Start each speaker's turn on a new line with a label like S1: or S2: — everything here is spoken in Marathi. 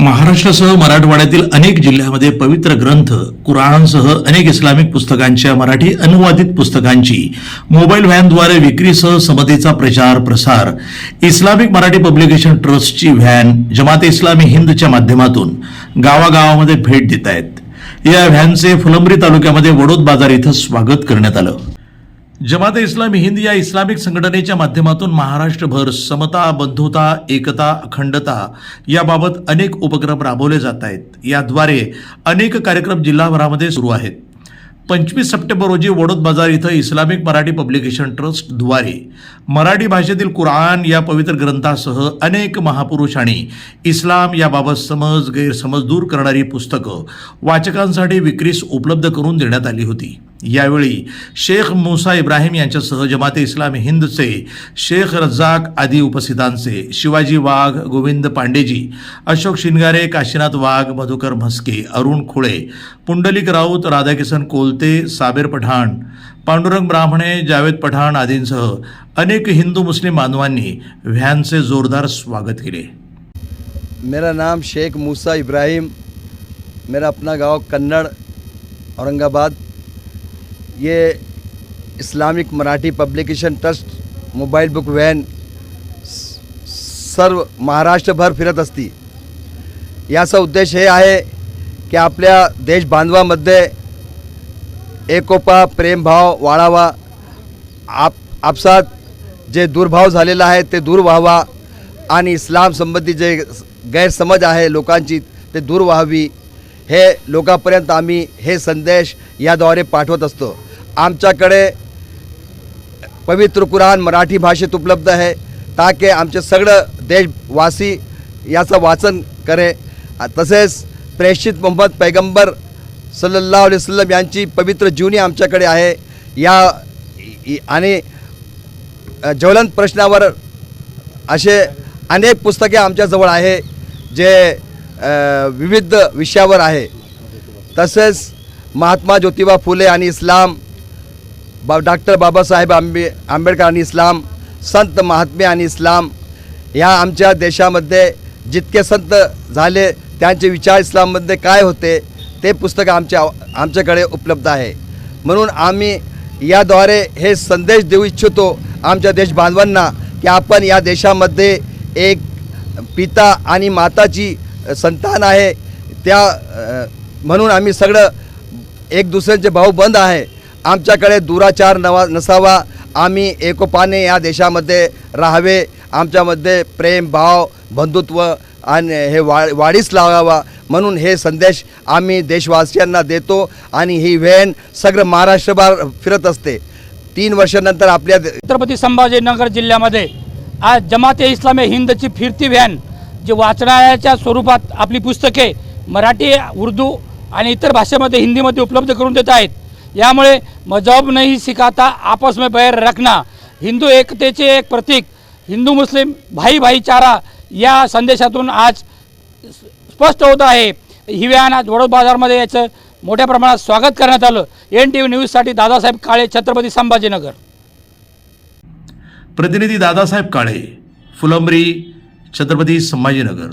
S1: महाराष्ट्रासह मराठवाड्यातील अनेक जिल्ह्यामध्ये पवित्र ग्रंथ कुराणसह अनेक इस्लामिक पुस्तकांच्या मराठी अनुवादित पुस्तकांची मोबाईल व्हॅनद्वारे विक्रीसह समतेचा प्रचार प्रसार इस्लामिक मराठी पब्लिकेशन ट्रस्टची व्हॅन जमाते इस्लामी हिंदच्या माध्यमातून गावागावामध्ये भेट देत आहेत या व्हॅनचे फुलंब्री तालुक्यामध्ये वडोद बाजार इथं स्वागत करण्यात आलं. जमाते इस्लामी हिंद या इस्लामिक संघटनेच्या माध्यमातून महाराष्ट्रभर समता बंधुता एकता अखंडता याबाबत अनेक उपक्रम राबवले जात आहेत. याद्वारे अनेक कार्यक्रम जिल्हाभरामध्ये सुरू आहेत. पंचवीस सप्टेंबर रोजी वडोद बाजार इथं इस्लामिक मराठी पब्लिकेशन ट्रस्टद्वारे मराठी भाषेतील कुराण या पवित्र ग्रंथासह अनेक महापुरुष आणि इस्लाम याबाबत समज गैरसमज दूर करणारी पुस्तकं वाचकांसाठी विक्रीस उपलब्ध करून देण्यात आली होती. यावेळी शेख मुसा इब्राहिम यांच्यासह जमाते इस्लामी हिंदचे शेख रज्जाक आदी उपस्थितांचे शिवाजी वाघ गोविंद पांडेजी अशोक शिनगारे काशीनाथ वाघ मधुकर म्हस्के अरुण खुळे पुंडलिक राऊत राधाकिसन कोलते साबेर पठाण पांडुरंग ब्राह्मणे जावेद पठाण आदींसह अनेक हिंदू मुस्लिम बांधवांनी व्हॅनचे जोरदार स्वागत केले.
S2: मेरा नाम शेख मूसा इब्राहिम मेरा अपना गाव कन्नड़ औरंगाबाद ये Islamic Marathi publication trust mobile book van सर्व महाराष्ट्रभर फिरत असती. याचा उद्देश हे आहे की आपल्या देश बांधवामध्ये एकोपा प्रेमभाव वाढावा. आप आपसात जे दुर्भाव झालेला आहे ते दूर व्हावा आणि इस्लाम संबंधी जे गैरसमज आहे लोकांची ते दूर व्हावी. हे लोकांपर्यंत आम्ही हे संदेश याद्वारे पाठवत असतो. आमच्याकडे पवित्र कुराण मराठी भाषेत उपलब्ध आहे. ताके आमचे सगळं देशवासी याचं वाचन करे. तसेच प्रेषित मोहम्मद पैगंबर सल्ला वसलम यांची पवित्र जीवनी आमच्याकडे आहे. या आणि ज्वलंत प्रश्नावर असे अनेक पुस्तके आमच्याजवळ आहे जे विविध विषयावर आहे. तसेच महात्मा ज्योतिबा फुले आणि इस्लाम बा डॉक्टर बाबासाहेब आंबे आंबेडकर आणि इस्लाम संत महात्मे आणि इस्लाम ह्या आमच्या देशामध्ये जितके संत झाले त्यांचे विचार इस्लाममध्ये काय होते ते पुस्तक आमच्या आमच्याकडे उपलब्ध आहे. म्हणून आम्ही याद्वारे हे संदेश देऊ इच्छितो आमच्या देश बांधवांना की आपण या देशामध्ये एक पिता आणि माताची संतान आहे. त्या म्हणून आम्ही सगळं एक दुसऱ्यांचे भाऊ बंद आहे. आमच्याकडे दुराचार नवा नसावा. आम्ही एकोपाने या देशामध्ये राहावे. आमच्यामध्ये प्रेम भाव बंधुत्व आणि हे वा वाढीस लावावा. म्हणून हे संदेश आम्ही देशवासियांना देतो आणि ही व्हॅन सगळं महाराष्ट्रभर फिरत असते. तीन वर्षानंतर आपल्या
S3: छत्रपती संभाजीनगर जिल्ह्यामध्ये आज जमाते इस्लामे हिंदची फिरती व्हॅन जी वाचनाच्या स्वरूपात आपली पुस्तके मराठी उर्दू आणि इतर भाषेमध्ये हिंदीमध्ये उपलब्ध करून देत आहेत. यामुळे मजहब नहीं सिखाता आपस में बैर रखना। हिंदू एकतेचे एक प्रतीक हिंदू मुस्लिम भाई भाईचारा या संदेशातून आज स्पष्ट होत आहे. ही व्हॅन आज वडोद बाजारमध्ये याचं मोठ्या प्रमाणात स्वागत करण्यात आलं. एन टी व्ही न्यूजसाठी दादासाहेब काळे छत्रपती संभाजीनगर.
S1: प्रतिनिधी दादासाहेब काळे फुलंब्री छत्रपती संभाजीनगर.